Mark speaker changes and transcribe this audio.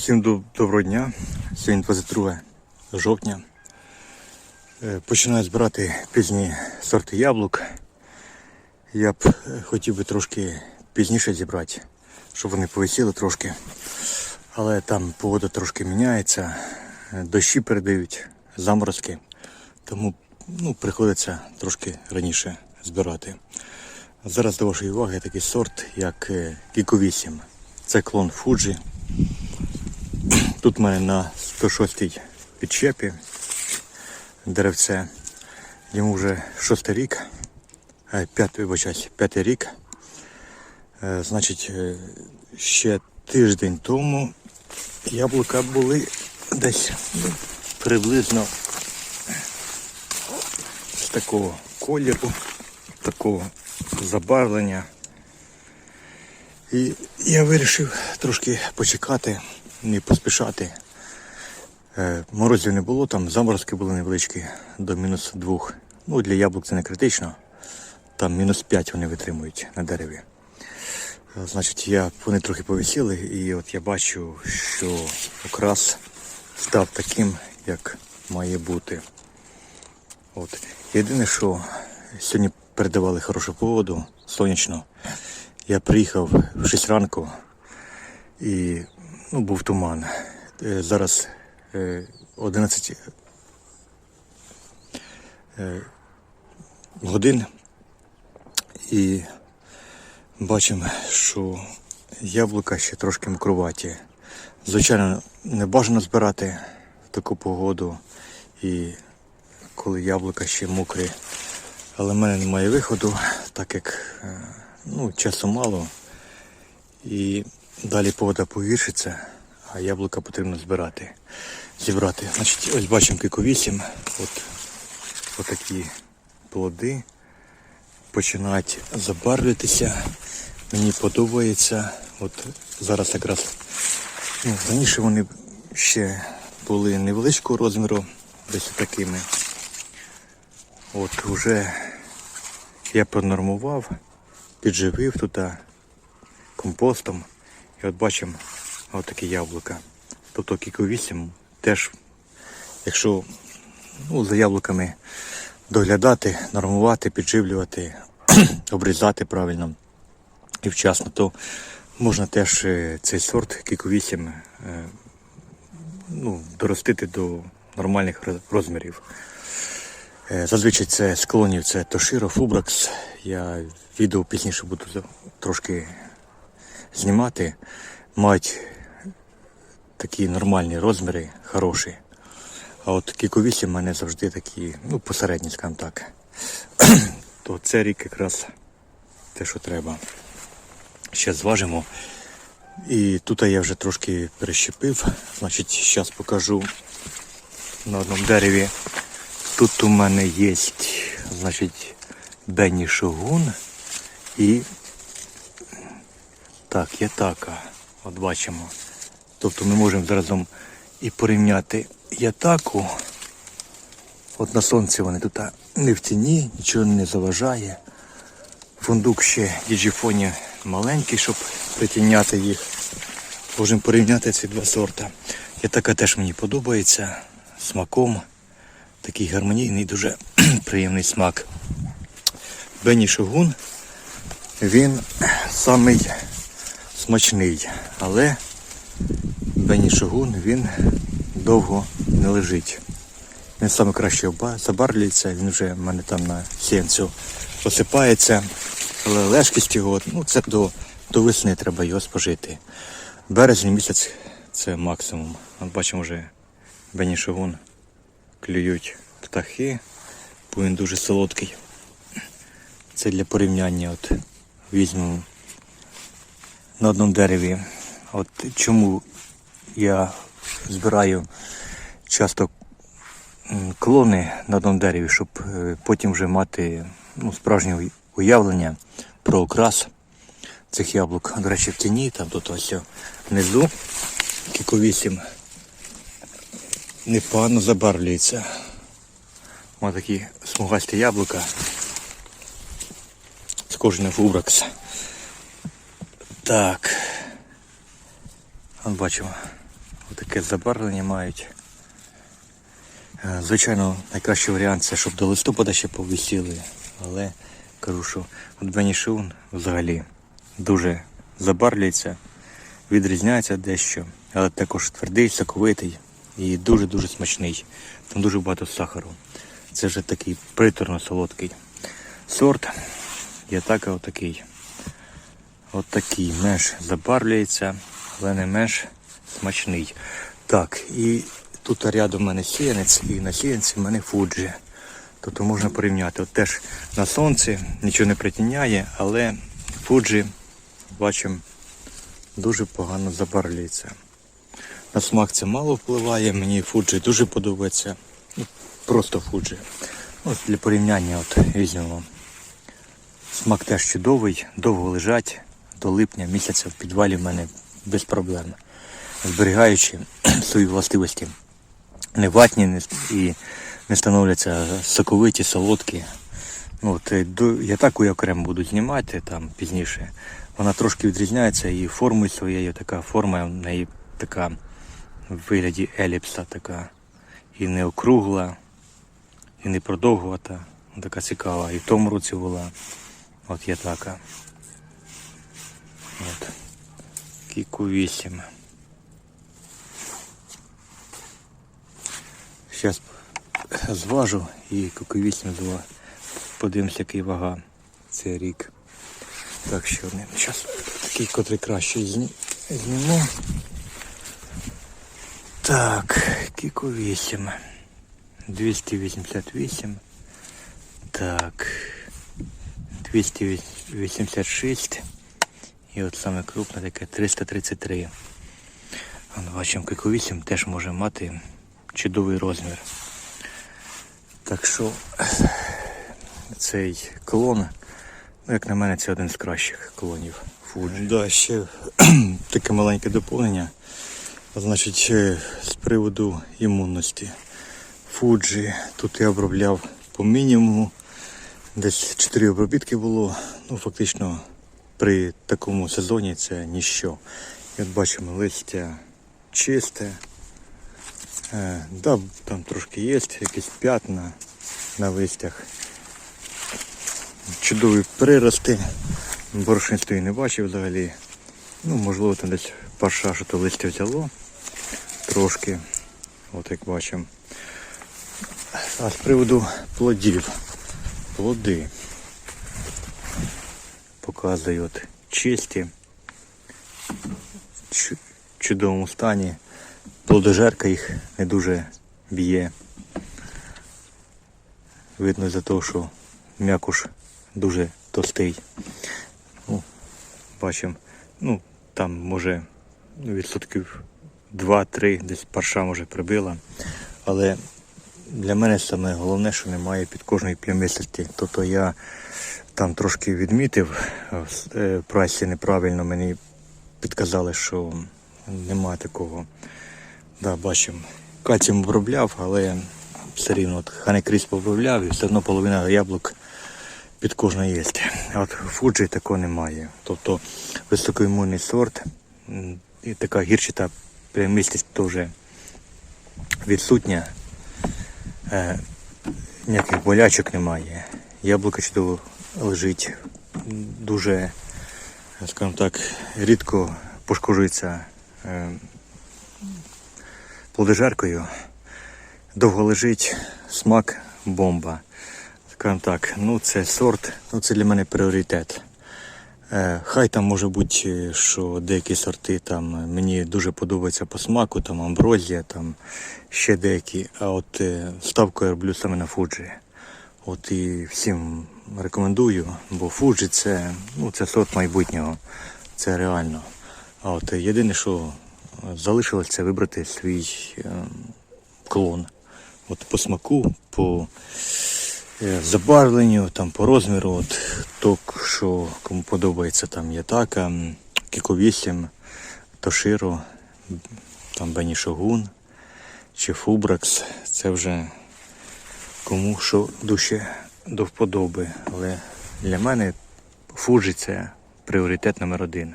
Speaker 1: Всім доброго дня. Сьогодні 22 жовтня. Е, Починаю збирати пізні сорти яблук. Я б е, хотів би трошки пізніше зібрати, щоб вони повисіли трошки. Але там погода трошки міняється, е, дощі передають, заморозки. Тому ну, приходиться трошки раніше збирати. Зараз до вашої уваги такий сорт, як Кіко 8. Це клон Фуджі. Тут в мене на 106-й підчепі деревце. Йому вже шостий рік, е, п'ятий, вибачаюсь, п'ятий рік. Е, Значить, е, ще тиждень тому яблука були десь приблизно з такого кольору, такого забарвлення. І я вирішив трошки почекати, не поспішати. Е, Морозів не було, там заморозки були невеличкі до мінус двох. Ну, для яблук це не критично. Там мінус 5 вони витримують на дереві. Е, Значить, я, вони трохи повисіли, і от я бачу, що окрас став таким, як має бути. От. Єдине, що сьогодні передавали хорошу погоду, сонячно. Я приїхав в 6 ранку і ну, був туман. Е, Зараз е, 11 е, годин і бачимо, що яблука ще трошки мокруваті. Звичайно, не бажано збирати в таку погоду і коли яблука ще мокрі. Але в мене немає виходу, так як е, ну, часу мало. І далі погода погіршиться, а яблука потрібно збирати. Зібрати. Значить, ось бачимо кику 8. От, отакі плоди починають забарвлятися. Мені подобається. От зараз якраз ну, раніше вони ще були невеличкого розміру, десь такими. От вже я пронормував, підживив тут компостом. І от бачимо от такі яблука. Тобто Кіко 8 теж, якщо ну, за яблуками доглядати, нормувати, підживлювати, обрізати правильно і вчасно, то можна теж е, цей сорт Кіко 8 е, ну, доростити до нормальних розмірів. Е, Зазвичай це з клонів це Тоширо, Фубракс. Я відео пізніше буду трошки знімати. Мають такі нормальні розміри, хороші. А от Кіко 8 в мене завжди такі, ну, посередні, скажімо так. То це рік якраз те, що треба. Ще зважимо. І тут я вже трошки перещепив. Значить, зараз покажу на одному дереві. Тут у мене є, значить, Бенні Шогун і так, Ятака. От бачимо. Тобто ми можемо заразом і порівняти Ятаку. От на сонці вони тут не в тіні, нічого не заважає. Фундук ще діджіфоні маленький, щоб притіняти їх. Можемо порівняти ці два сорта. Ятака теж мені подобається смаком. Такий гармонійний, дуже приємний смак. Бенні Шогун, він самий смачний, але Бенні Шогун він довго не лежить. Він саме краще оба- він вже в мене там на сінцю посипається, але лежкість його, ну це до, до весни треба його спожити. Березень місяць це максимум. От бачимо вже Бенні Шогун клюють птахи, бо він дуже солодкий. Це для порівняння. От візьмемо на одному дереві. От чому я збираю часто клони на одному дереві, щоб е, потім вже мати ну, справжнє уявлення про окрас цих яблук. До речі, в тіні, там тут ось внизу кіко 8 непогано забарвлюється. Ось такі смугасті яблука. Схожі на фубракс. Так. От бачимо. таке забарвлення мають. Е, Звичайно, найкращий варіант це, щоб до листопада ще повисіли. Але кажу, що от Бенішун взагалі дуже забарвлюється, відрізняється дещо, але також твердий, соковитий і дуже-дуже смачний. Там дуже багато сахару. Це вже такий приторно-солодкий сорт. Є так, отакий. От такий менш забарвлюється, але не менш смачний. Так, і тут рядом в мене сіянець, і на сіянці в мене фуджі. Тобто можна порівняти. От теж на сонці нічого не притіняє, але фуджі, бачимо, дуже погано забарвлюється. На смак це мало впливає, мені фуджі дуже подобається. Ну, просто фуджі. От для порівняння от візьмемо. Смак теж чудовий, довго лежать до липня місяця в підвалі в мене без проблем. Зберігаючи свої властивості. Не ватні і не становляться соковиті, солодкі. Ну, от, е, я таку я окремо буду знімати там пізніше. Вона трошки відрізняється і формою своєю, така форма в неї така в вигляді еліпса така. І не округла, і не продовгувата. Така цікава. І в тому році була. От є така. От. Кіку 8. Зараз зважу і кіку 8 зва. Подивимося, який вага цей рік. Так, ще один. Зараз такий, котрий краще зніму. Так, кіку 8. 288. Так. 286. І от саме крупне таке 333. Вон, бачимо, кіку 8 теж може мати чудовий розмір. Так що цей клон, ну як на мене, це один з кращих клонів Fuji. Да, ще таке маленьке доповнення. Значить, е, з приводу імунності. Fuji тут я обробляв по мінімуму. Десь 4 обробітки було. Ну, фактично, при такому сезоні це ніщо. От бачимо, листя чисте. Е, да, там трошки є якісь п'ятна на листях. Чудові прирости. Борошнистої не бачив взагалі. Ну, можливо, там десь парша, що то листя взяло трошки. От як бачимо. А з приводу плодів. Плоди. Показую от чисті. В чудовому стані. Плодожерка їх не дуже б'є. Видно за того, що м'якуш дуже товстий. Ну, бачимо, ну, там може відсотків 2-3 десь парша може прибила. Але для мене саме головне, що немає під кожної плямистості. Тобто я там трошки відмітив, е, в е, прайсі неправильно мені підказали, що немає такого. Да, бачимо. Кальцієм обробляв, але все рівно хай крізь обробляв і все одно половина яблук під кожної є. А от фуджі такого немає. Тобто високоімунний сорт і така гірчита прямістість теж відсутня. Е, ніяких болячок немає. Яблуко чудово лежить. Дуже, скажімо так, рідко пошкоджується е, плодожеркою. Довго лежить, смак бомба. Скажімо так, ну це сорт, ну це для мене пріоритет. Е, Хай там може бути, е, що деякі сорти там мені дуже подобаються по смаку, там амброзія, там ще деякі. А от ставку я роблю саме на фуджі. От і всім рекомендую, бо фуджі це, ну, це сорт майбутнього. Це реально. От єдине, що залишилось, це вибрати свій е, клон. От по смаку, по е, забарвленню, там по розміру, от то, що кому подобається, там Ятака, Кіко 8, Тоширо, там Бені Шогун чи Фубракс. Це вже кому що душі до вподоби. Але для мене Фуджі пріоритет номер один.